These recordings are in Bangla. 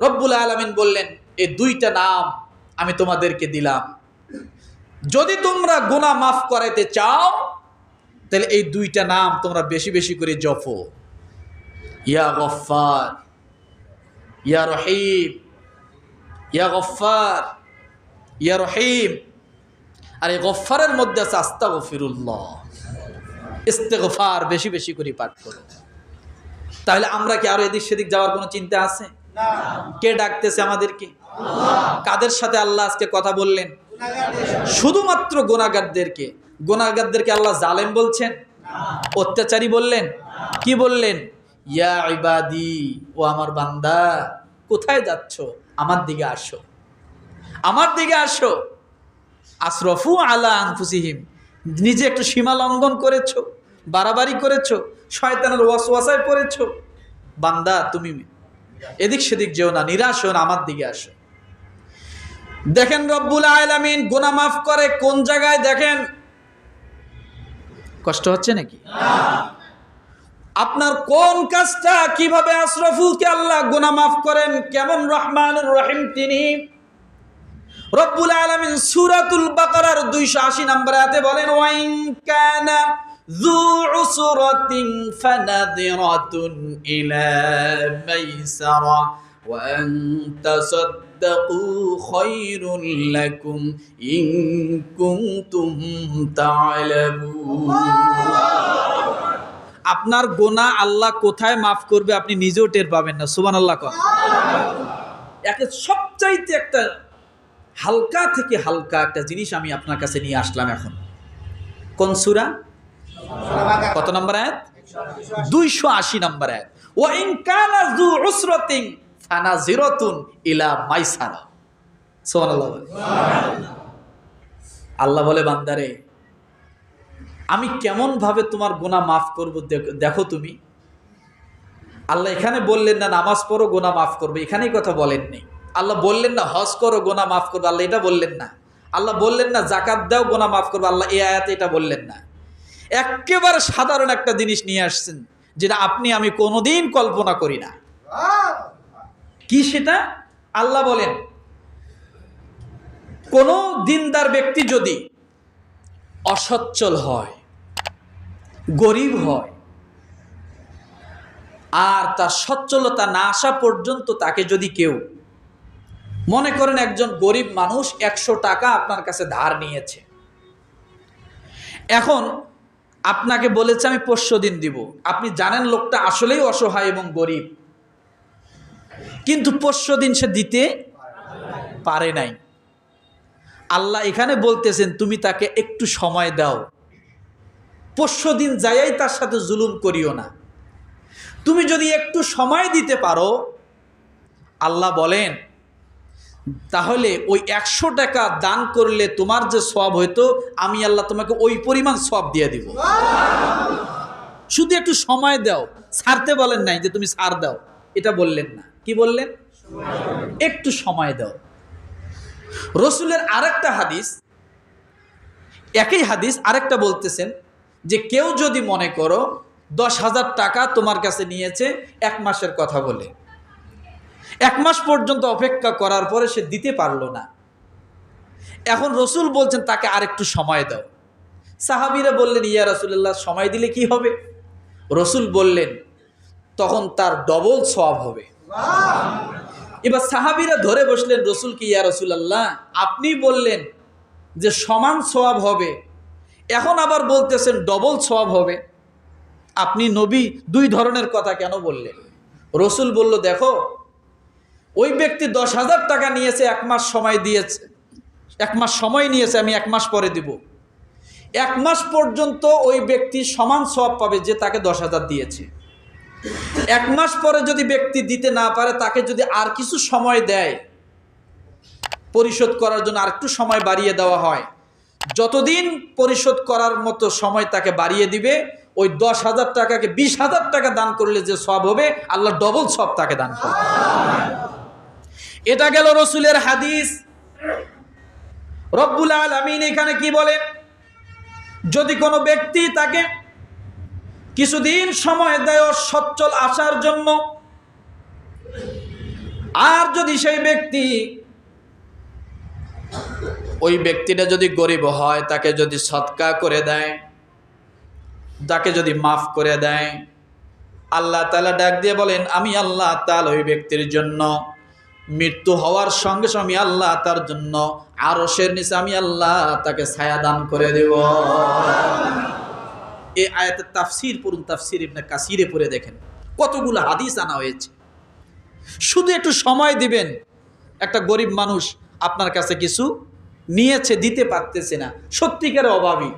রব্বুল আলমিন বললেন এই দুইটা নাম আমি তোমাদেরকে দিলাম। যদি তোমরা গুণা মাফ করাইতে চাও, তাহলে এই দুইটা নাম তোমরা বেশি বেশি করে জপো। ইয়া গফার ইয়া রহিম, ইয়া গফার ইয়া রহিম। আর এই গফারের মধ্যে আছে আস্তা গফিরুল্লাহ ইস্তেগফার বেশি বেশি করে পাঠ করো। তাহলে আমরা কি আরও এদিক সেদিক যাওয়ার কোনো চিন্তা আছে? কে ডাকতেছে আমাদেরকে? কাদের সাথে আল্লাহ আজকে কথা বললেন? শুধুমাত্র গোনাগারদেরকে গোনাগারদেরকে আল্লাহ জালেম বলছেন? অত্যাচারী বললেন? কি বললেন? ইয়া ইবাদি ও আমার বান্দা কোথায় যাচ্ছ? আমার দিকে আসো। আমার দিকে আসো। আশরফু আলা আনফুসিহিম নিজে একটু সীমা লঙ্ঘন করেছ বাড়াবাড়ি করেছ শয়তানের ওয়াসওয়াসায় পড়েছো। বান্দা তুমি এদিক সেদিক যেও না, নিরাশ হও না, আমার দিকে আসো। দেখেন রব্বুল আলামিন গুনাহ মাফ করে কোন জায়গায় দেখেন? কষ্ট হচ্ছে নাকি? আপনার কোন কাজটা কীভাবে আশরফুলকে আল্লাহ গুনাহ মাফ করেন? কেমন রহমানুর রহিম তিনি? রব্বুল আলামিন সূরাতুল বাকারার 280 নম্বর আয়াতে বলেন, ওয়াইন কানা যু উসরাতিন ফানাযিরাতুন ইলা মাইসারা وأن تصدقوا خير لكم إن كنتم تعلمون আপনার গোনা আল্লাহ কোথায় মাফ করবে আপনি নিজেও টের পাবেন না সুবান আল্লাহ কন একে সবচাইতে একটা হালকা থেকে হালকা একটা জিনিস আমি আপনার কাছে নিয়ে আসলাম এখন কোন সুরা কত নম্বর আয়াত? দুইশো আশি নম্বর আয়াত। ও ইনকানা ফানাজিরাতুন ইলা মাইসারা। আল্লাহ বলে, বান্দারে, আমি কেমন ভাবে তোমার গোনা মাফ করব দেখো তুমি। আল্লাহ এখানে বললেন না, নামাজ পড়ো গোনা মাফ করবে। এখানেই কথা বলেননি আল্লাহ বললেন না, হজ করো গোনা মাফ করবে। আল্লাহ এটা বললেন না। আল্লাহ বললেন না জাকাত দাও গোনা মাফ করবে। আল্লাহ এই আয়াতে এটা বললেন না। একেবারে সাধারণ একটা জিনিস নিয়ে আসছেন, যেটা আপনি, আমি কোনোদিন কল্পনা করি না। কি সেটা? আল্লাহ বলেন, কোন দিনদার ব্যক্তি যদি অসচ্ছল হয়, গরিব হয়, আর তার সচ্ছলতা না আসা পর্যন্ত তাকে যদি কেউ, মনে করেন একজন গরিব মানুষ একশো টাকা আপনার কাছে ধার নিয়েছে। এখন আপনাকে বলেছে, আমি পোষ্য দিন দিব। আপনি জানেন লোকটা আসলেই অসহায় এবং গরিব। কিন্তু পোষ্য দিন সে দিতে পারে নাই। আল্লাহ এখানে বলতেছেন, তুমি তাকে একটু সময় দাও। পোষ্য দিন যাইয়াই তার সাথে জুলুম করিও না। তুমি যদি একটু সময় দিতে পারো, আল্লাহ বলেন তাহলে ওই একশো টাকা দান করলে তোমার যে সব হইতো, আমি আল্লাহ তোমাকে ওই পরিমাণ সব দিয়ে দিব। শুধু একটু সময় দাও। ছাড়তে বলেন নাই যে তুমি ছাড় দাও। এটা বললেন না। কি বললেন? একটু সময় দাও। রসুলের আরেকটা হাদিস, একই হাদিস আরেকটা বলতেছেন যে কেউ যদি মনে করো দশ হাজার টাকা তোমার কাছে নিয়েছে, এক মাসের কথা বলে। এক মাস পর্যন্ত অপেক্ষা করার পরে সে দিতে পারল না। এখন রসুল বলছেন তাকে আরেকটু সময় দাও। সাহাবিরা বললেন ইয়া রসুল্লাহ সময় দিলে কি হবে? রসুল বললেন তখন তার ডবল সব হবে। এবার সাহাবিরা ধরে বসলেন রসুল কি ইয়া রসুলাল্লাহ আপনি বললেন যে সমান সওয়াব হবে এখন আবার বলতেছেন ডবল সওয়াব হবে। আপনি নবী দুই ধরনের কথা কেন বললেন? রসুল বলল দেখো ওই ব্যক্তি দশ হাজার টাকা নিয়েছে, এক মাস সময় দিয়েছে। এক মাস সময় নিয়েছে, আমি এক মাস পরে দিব। এক মাস পর্যন্ত ওই ব্যক্তি সমান সব পাবে যে তাকে দশ হাজার দিয়েছে। এক মাস পরে যদি ব্যক্তি দিতে না পারে, তাকে যদি আর কিছু সময় দেয়, পরিশোধ করার জন্য আর একটু সময় বাড়িয়ে দেওয়া হয়, যতদিন পরিশোধ করার মতো সময় তাকে বাড়িয়ে দিবে, ওই দশ হাজার টাকাকে বিশ হাজার টাকা দান করলে যে সব হবে, আল্লাহ ডবল সব তাকে দান করবে। এটা গেল রসুলের হাদিস। রব্বুল আলমিন এখানে কি বলেন যদি কোনো ব্যক্তি তাকে কিছুদিন সময় দেয় সচ্ছল আসার জন্য, আর যদি সেই ব্যক্তি ওই ব্যক্তিটা যদি গরিব হয়, তাকে যদি সৎকা করে দেয়, তাকে যদি মাফ করে দেয়, আল্লাহ তালা ডাক দিয়ে বলেন, আমি আল্লাহ তাল ওই ব্যক্তির জন্য মৃত্যু হওয়ার সঙ্গে সঙ্গে আল্লাহ তার জন্য আরশের নিচে আমি আল্লাহ তাকে ছায়া দান করে দেব। এই আয়াতের তাফসির পড়ুন, তাফসির ইবনে কাসিরে পড়ে দেখেন। কতগুলো হাদিস আনা হয়েছে। শুধু একটু সময় দিবেন। একটা গরিব মানুষ আপনার কাছে কিছু নিয়েছে, দিতে পারতেছে না। সত্যিকার অভাবী।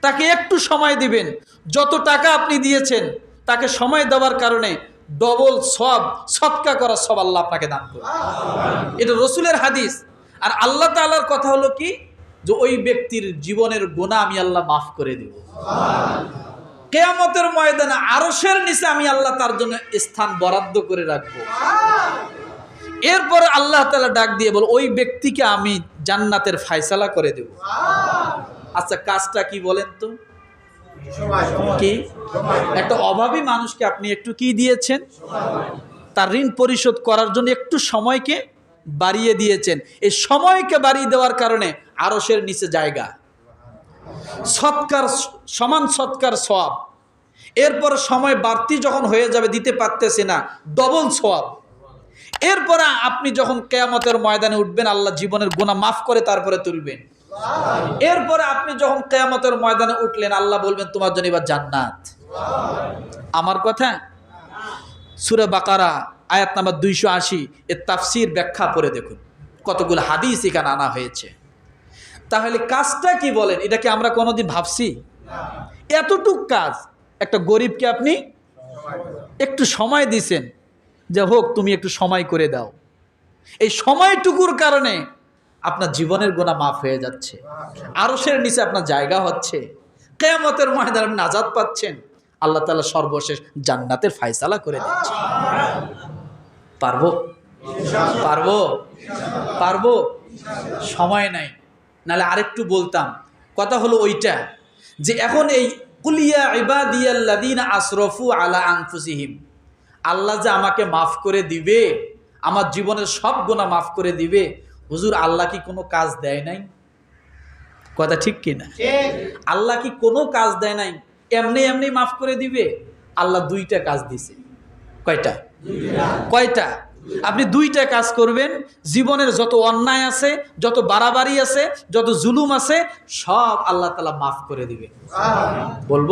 তাকে একটু সময় দিবেন। যত টাকা আপনি দিয়েছেন, তাকে সময় দেওয়ার কারণে ডবল সব সৎকা করা সব আল্লাহ আপনাকে দান করবে এটা রসুলের হাদিস। আর আল্লাহ তাআলার কথা হলো কি? যে ওই ব্যক্তির জীবনের গোনা আমি আল্লাহ মাফ করে দেব। কেয়ামতের ময়দানে আরশের নিচে আমি আল্লাহ তার জন্য স্থান বরাদ্দ করে রাখব। এরপরে আল্লাহ তাআলা ডাক দিয়ে বল ওই ব্যক্তিকে আমি জান্নাতের ফায়সালা করে দেব। আচ্ছা কাজটা কি বলেন তো? কি? একটা অভাবী মানুষকে আপনি একটু কি দিয়েছেন? তার ঋণ পরিশোধ করার জন্য একটু সময়কে বাড়িয়ে দিয়েছেন। এই সময়কে বাড়িয়ে দেওয়ার কারণে আরসের নিচে জায়গা। সৎকার, সমান সৎকার সব এরপর সময় বাড়তি যখন হয়ে যাবে, দিতে পারতেছে না, ডবল সব এরপরে আপনি যখন কেয়ামতের ময়দানে উঠবেন, আল্লাহ জীবনের গুণা মাফ করে তারপরে তুলবেন। এরপরে আপনি যখন কেয়ামতের ময়দানে উঠলেন, আল্লাহ বলবেন, তোমার জন্য এবার জান্নাত। আমার কথা? সুরে বাকারা, আয়াত নাম্বার দুইশো আশি, এর তাফসির ব্যাখ্যা করে দেখুন। কতগুলো হাদিস এখানে আনা হয়েছে। তাহলে কাজটা কি বলেন? এটা কি আমরা কোনোদিন ভাবছি? এতটুক কাজ, একটা গরিবকে আপনি একটু সময় দিছেন, যে হোক, তুমি একটু সময় করে দাও। এই সময়টুকুর কারণে আপনার জীবনের গোনা মাফ হয়ে যাচ্ছে। আরশের নিচে আপনার জায়গা হচ্ছে। কেয়ামতের ময়দান আপনি নাজাদ পাচ্ছেন। আল্লাহ তালা সর্বশেষ জান্নাতের ফায়সালা করে দিচ্ছে। পারব? পারব? পারব? সময় নাই। নালে আরেকটু বলতাম। কথা হলো ওইটা যে এখন এই কুলিয়া ইবাদিয়াল্লাদিন আশরফু আলা আনফুসিহিম, আল্লাহ যে আমাকে মাফ করে দিবে, আমার জীবনের সব গোনা মাফ করে দিবে হুজুর, আল্লাহ কি কোনো কাজ দেয় নাই? কথা ঠিক কি না আল্লাহ কি কোনো কাজ দেয় নাই? এমনি এমনি মাফ করে দিবে? আল্লাহ দুইটা কাজ দিছে। কয়টা? কয়টা? আপনি দুইটা কাজ করবেন, জীবনের যত অন্যায় আছে, যত বাড়াবাড়ি আছে, যত জুলুম আছে, সব আল্লাহ তালা মাফ করে দিবে। বলব?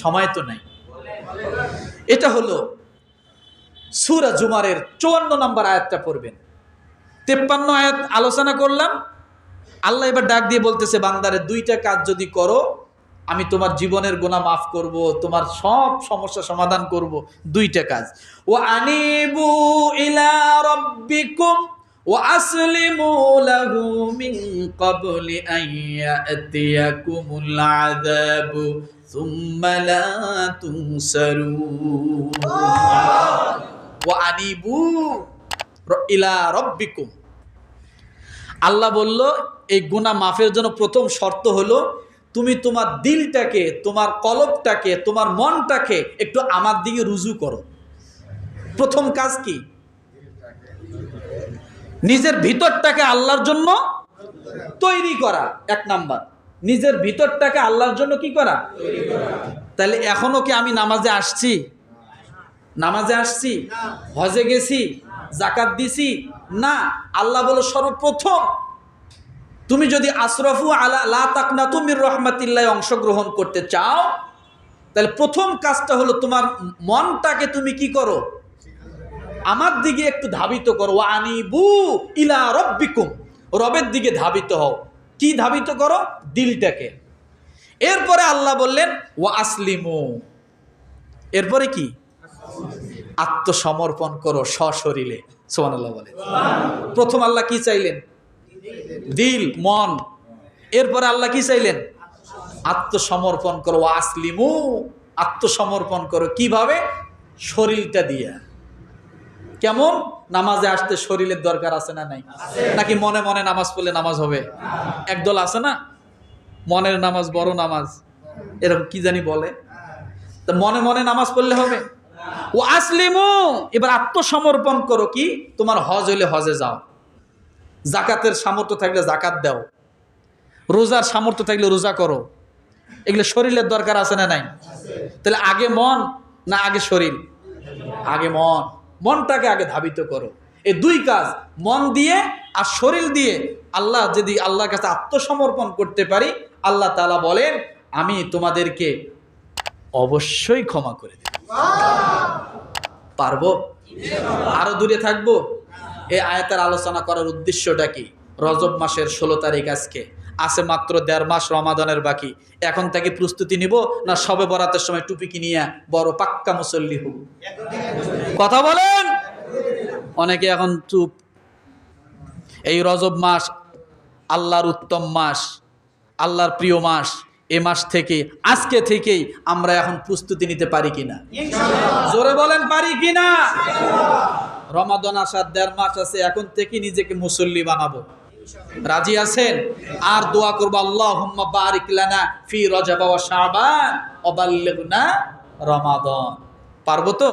সময় তো নাই। এটা হলো সুরা জুমারের চুয়ান্ন নম্বর আয়াতটা পড়বেন। তেপ্পান্ন আয়াত আলোচনা করলাম। আল্লাহ এবার ডাক দিয়ে বলতেছে, বান্দারে, দুইটা কাজ যদি করো, আমি তোমার জীবনের গোনা মাফ করব, তোমার সব সমস্যা সমাধান করব, দুইটা কাজ। ও আনিবু ইলা রব্বিকুম ও আসলিমু লাহু মিন ক্বাবলি আন ইয়াতিয়াকুমুল সুম্মা লা তুনসারুন। ওয়া আনিবু ইলা রব্বিকুম। আল্লাহ বলল, এই গুনাহ মাফের জন্য প্রথম শর্ত হলো, তুমি তোমার দিলটাকে, তোমার কলবটাকে, তোমার মনটাকে একটু আমার দিকে রুজু করো। প্রথম কাজ কি? নিজের ভিতরটাকে আল্লাহর জন্য তৈরি করা, এক নাম্বার। নিজের ভিতরটাকে আল্লাহর জন্য কি করা? তাহলে এখনও কি আমি নামাজে আসছি? নামাজে আসছি? হজে গেছি? জাকাত দিছি? না, আল্লাহ বলো সর্বপ্রথম, তুমি যদি আশরফু আলা লা তাকনা তুমির রহমাতিল্লাহ অংশগ্রহণ করতে চাও, তাহলে প্রথম কাজটা হলো তোমার মনটাকে তুমি কি করো? আমার দিকে একটু ধাবিত করো। আনিবু ইলা রব্বিকুম। রবের দিকে ধাবিত হও। কি ধাবিত করো? দিলটাকে। এরপরে আল্লাহ বললেন ও আসলিমু। এরপরে কি? আত্মসমর্পণ করো সশরীরে সোমান আল্লাহ বলে। প্রথম আল্লাহ কি চাইলেন? দিল, মন। এরপরে আল্লাহ কি চাইলেন? আত্মসমর্পণ করো আসলিমু। আত্মসমর্পণ করো কীভাবে? শরীরটা দিয়া। কেমন? নামাজে আসতে শরীরের দরকার আছে না নাই? নাকি মনে মনে নামাজ পড়লে নামাজ হবে? একদল আছে না? মনের নামাজ বড় নামাজ। এরকম কি জানি বলে? তা মনে মনে নামাজ পড়লে হবে? ও আসলিমু, এবার আত্মসমর্পণ করো কি? তোমার হজ হলে হজে যাও। জাকাতের সামর্থ্য থাকলে জাকাত দাও। রোজার সামর্থ্য থাকলে রোজা করো। এগুলো শরীরের দরকার আছে না নাই? তাহলে আগে মন না আগে শরীর? আগে মন। মনটাকে আগে ধাবিত করো। এই দুই কাজ, মন দিয়ে আর শরীর দিয়ে আল্লাহ যদি আল্লাহর কাছে আত্মসমর্পণ করতে পারি, আল্লাহ তালা বলেন, আমি তোমাদেরকে অবশ্যই ক্ষমা করে দেবে পারব? আরও দূরে থাকব? এই আয়াতের আলোচনা করার উদ্দেশ্যটা কি? রজব মাসের ষোলো তারিখ আজকে। আছে মাত্র দেড় মাস রমাদানের বাকি। এখন থেকে প্রস্তুতি নিব না সবে বরাতের সময় টুপি কিনিয়া বড় পাক্কা মুসল্লি হব? কথা বলেন? অনেকে এখন চুপ। এই রজব মাস আল্লাহর উত্তম মাস, আল্লাহর প্রিয় মাস। এ মাস থেকে, আজকে থেকেই আমরা এখন প্রস্তুতি নিতে পারি কিনা। জোরে বলেন, পারি কিনা? রমাদন আসার দেড় মাস আছে, এখন থেকে নিজেকে মুসল্লি বানাবো। রাজি আছেন? আর দোয়া করব আল্লাহ বারিক ফি রজা বাবা শাবান ওয়া বাল্লিগনা রমাদান। পারব তো?